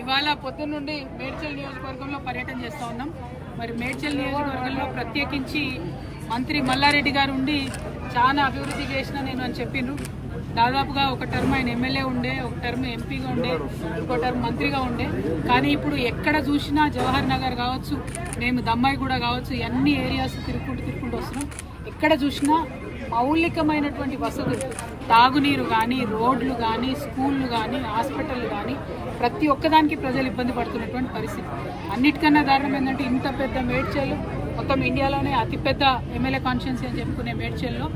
ఇవాళ పొద్దున్న నుండి మేడ్చల్ నియోజకవర్గంలో పర్యటన చేస్తూ ఉన్నాం. మరి మేడ్చల్ నియోజకవర్గంలో ప్రత్యేకించి మంత్రి మల్లారెడ్డి గారు ఉండి చాలా అభివృద్ధి చేసిన నేను అని చెప్పిండ్రు. దాదాపుగా ఒక టర్మ్ ఆయన ఎమ్మెల్యే ఉండే ఒక టర్మ్ ఎంపీగా ఉండే ఇంకో టర్మ్ మంత్రిగా ఉండే. కానీ ఇప్పుడు ఎక్కడ చూసినా జవహర్ నగర్ కావచ్చు మేము దమ్మాయి కూడా కావచ్చు అన్ని ఏరియాస్ తిరుక్కుంటూ తిరుక్కుంటూ వస్తున్నాం. ఎక్కడ చూసినా మౌలికమైనటువంటి వసతులు తాగునీరు కానీ రోడ్లు కానీ స్కూళ్ళు కానీ హాస్పిటల్ కానీ ప్రతి ఒక్కదానికి ప్రజలు ఇబ్బంది పడుతున్నటువంటి పరిస్థితి. అన్నిటికన్నా దారుణం ఏంటంటే ఇంత పెద్ద మేడ్చల్ మొత్తం ఇండియాలోనే అతిపెద్ద ఎమ్మెల్యే కాన్స్టిట్యున్సీ అని చెప్పుకునే మేడ్చల్లో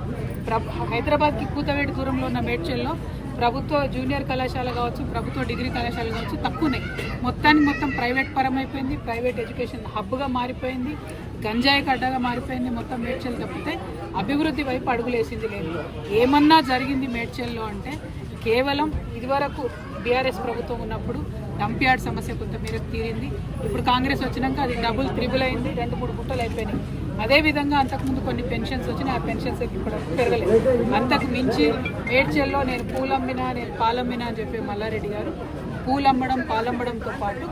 ప్రభ హైదరాబాద్కి కూతవేటి దూరంలో ఉన్న మేడ్చల్లో ప్రభుత్వ జూనియర్ కళాశాల కావచ్చు ప్రభుత్వ డిగ్రీ కళాశాల కావచ్చు తక్కువనే. మొత్తానికి మొత్తం ప్రైవేట్ పరం అయిపోయింది ప్రైవేట్ ఎడ్యుకేషన్ హబ్గా మారిపోయింది. గంజాయి గడ్డగా మారిపోయింది మొత్తం మేడ్చల్ తప్పితే అభివృద్ధి వైపు అడుగులేసింది లేదు. ఏమన్నా జరిగింది మేడ్చల్లో అంటే కేవలం ఇదివరకు బీఆర్ఎస్ ప్రభుత్వం ఉన్నప్పుడు డంప్ యార్డ్ సమస్య కొంత మేరకు తీరింది. ఇప్పుడు కాంగ్రెస్ వచ్చినాక అది డబుల్ త్రిబుల్ అయింది. రెండు మూడు గుట్టలు అయిపోయినాయి. అదేవిధంగా అంతకుముందు కొన్ని పెన్షన్స్ వచ్చినాయి ఆ పెన్షన్స్ ఇప్పుడు పెరగలేదు. అంతకు మించి మేడ్చల్లో నేను పూలమ్మినా నేను పాలమ్మినా అని చెప్పి మల్లారెడ్డి గారు పూలమ్మడం పాలమ్మడంతో పాటు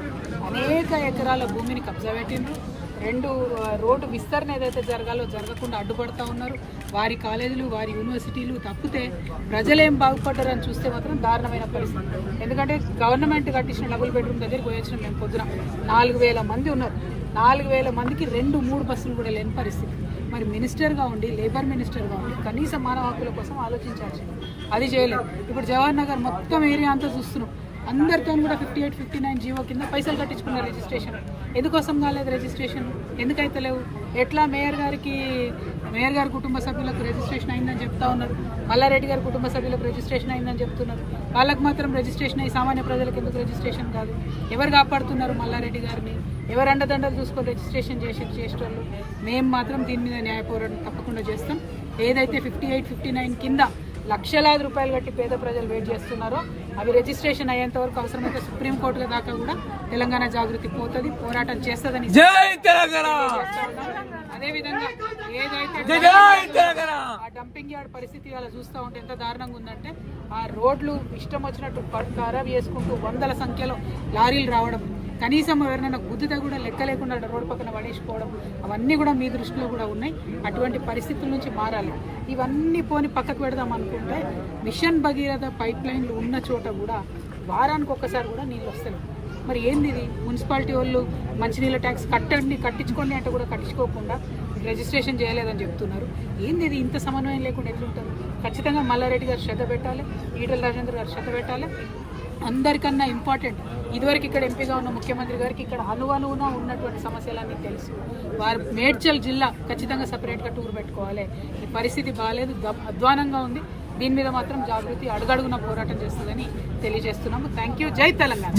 అనేక ఎకరాల భూమిని కబ్జా పెట్టిండ్రు. రెండు రోడ్డు విస్తరణ ఏదైతే జరగాలో జరగకుండా అడ్డుపడతా ఉన్నారు. వారి కాలేజీలు వారి యూనివర్సిటీలు తప్పితే ప్రజలేం బాగుపడ్డారని చూస్తే మాత్రం దారుణమైన పరిస్థితి. ఎందుకంటే గవర్నమెంట్ కట్టించిన డబుల్ బెడ్రూమ్ దగ్గరికి పోయించిన మేము పొద్దున. నాలుగు వేల మంది ఉన్నారు. నాలుగు వేల మందికి రెండు మూడు బస్సులు కూడా లేని పరిస్థితి. మరి మినిస్టర్గా ఉండి లేబర్ మినిస్టర్గా ఉండి కనీస మానవ హక్కుల కోసం ఆలోచించాల్సింది. అది చేయలేదు ఇప్పుడు జవహర్ నగర్ మొత్తం ఏరియా అంతా చూస్తున్నాం. అందరితో కూడా fifty eight fifty nine GO కింద పైసలు కట్టించుకున్నారు రిజిస్ట్రేషన్ ఎందుకోసం కాలేదు రిజిస్ట్రేషన్ ఎందుకైతే లేవు? ఎట్లా మేయర్ గారికి మేయర్ గారి కుటుంబ సభ్యులకు రిజిస్ట్రేషన్ అయిందని చెప్తా ఉన్నారు? మల్లారెడ్డి గారి కుటుంబ సభ్యులకు రిజిస్ట్రేషన్ అయిందని చెప్తున్నారు. వాళ్ళకు మాత్రం రిజిస్ట్రేషన్ అయ్యి సామాన్య ప్రజలకు ఎందుకు రిజిస్ట్రేషన్ కాదు? ఎవరు కాపాడుతున్నారు మల్లారెడ్డి గారిని? ఎవరు అండదండలు చూసుకొని రిజిస్ట్రేషన్ చేసి చేసేటోళ్ళు? మేము మాత్రం దీని మీద న్యాయ పోరాటం తప్పకుండా చేస్తాం. ఏదైతే ఫిఫ్టీ ఎయిట్ ఫిఫ్టీ నైన్ కింద లక్షలాది రూపాయలు కట్టి పేద ప్రజలు వెయిట్ చేస్తున్నారో అవి రిజిస్ట్రేషన్ అయ్యేంత వరకు అవసరమైతే సుప్రీంకోర్టుల దాకా కూడా తెలంగాణ జాగృతి పోతుంది పోరాటం చేస్తుందని అదేవిధంగా ఏదైతే ఆ డంపింగ్ యార్డ్ పరిస్థితి అలా చూస్తూ ఉంటే ఎంత దారుణంగా ఉందంటే ఆ రోడ్లు ఇష్టం వచ్చినట్టు ఖరాబ్ చేసుకుంటూ వందల సంఖ్యలో లారీలు రావడం కనీసం ఎవరినైనా గుద్దుతా కూడా లెక్క లేకుండా రోడ్డు పక్కన పడేసుకోవడం అవన్నీ కూడా మీ దృష్టిలో కూడా ఉన్నాయి. అటువంటి పరిస్థితుల నుంచి మారాలి. ఇవన్నీ పోని పక్కకు పెడదాం అనుకుంటే మిషన్ భగీరథ పైప్ లైన్లు ఉన్న చోట కూడా వారానికి ఒక్కసారి కూడా నీళ్ళు వస్తాయి. మరి ఏంది ఇది? మున్సిపాలిటీ వాళ్ళు మంచినీళ్ళ ట్యాక్స్ కట్టండి కట్టించుకోండి అంటే కూడా కట్టించుకోకుండా రిజిస్ట్రేషన్ చేయలేదని చెప్తున్నారు. ఏంది ఇది? ఇంత సమన్వయం లేకుండా ఎట్లుంటుంది ఖచ్చితంగా మల్లారెడ్డి గారు శ్రద్ధ పెట్టాలి ఈటల రాజేంద్ర గారు శ్రద్ధ పెట్టాలి. అందరికన్నా ఇంపార్టెంట్ ఇదివరకు ఇక్కడ ఎంపీగా ఉన్న ముఖ్యమంత్రి గారికి ఇక్కడ అనువనువున ఉన్నటువంటి సమస్యలన్నీ తెలుసు. వారు మేడ్చల్ జిల్లా ఖచ్చితంగా సపరేట్గా టూర్ పెట్టుకోవాలి. ఈ పరిస్థితి బాగాలేదు అధ్వానంగా ఉంది. దీని మీద మాత్రం జాగృతి అడుగడుగున పోరాటం చేస్తుందని తెలియజేస్తున్నాము. థ్యాంక్ యూ జై తెలంగాణ.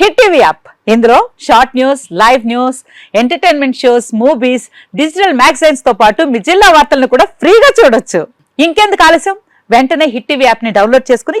Hit TV app. ఇందులో short news live news entertainment shows movies digital మ్యాగజైన్స్తో పాటు మీ జిల్లా వార్తలను కూడా ఫ్రీగా చూడొచ్చు. ఇంకెందుకు ఆలస్యం? వెంటనే హిట్ టీవీ యాప్ని డౌన్లోడ్ చేసుకుని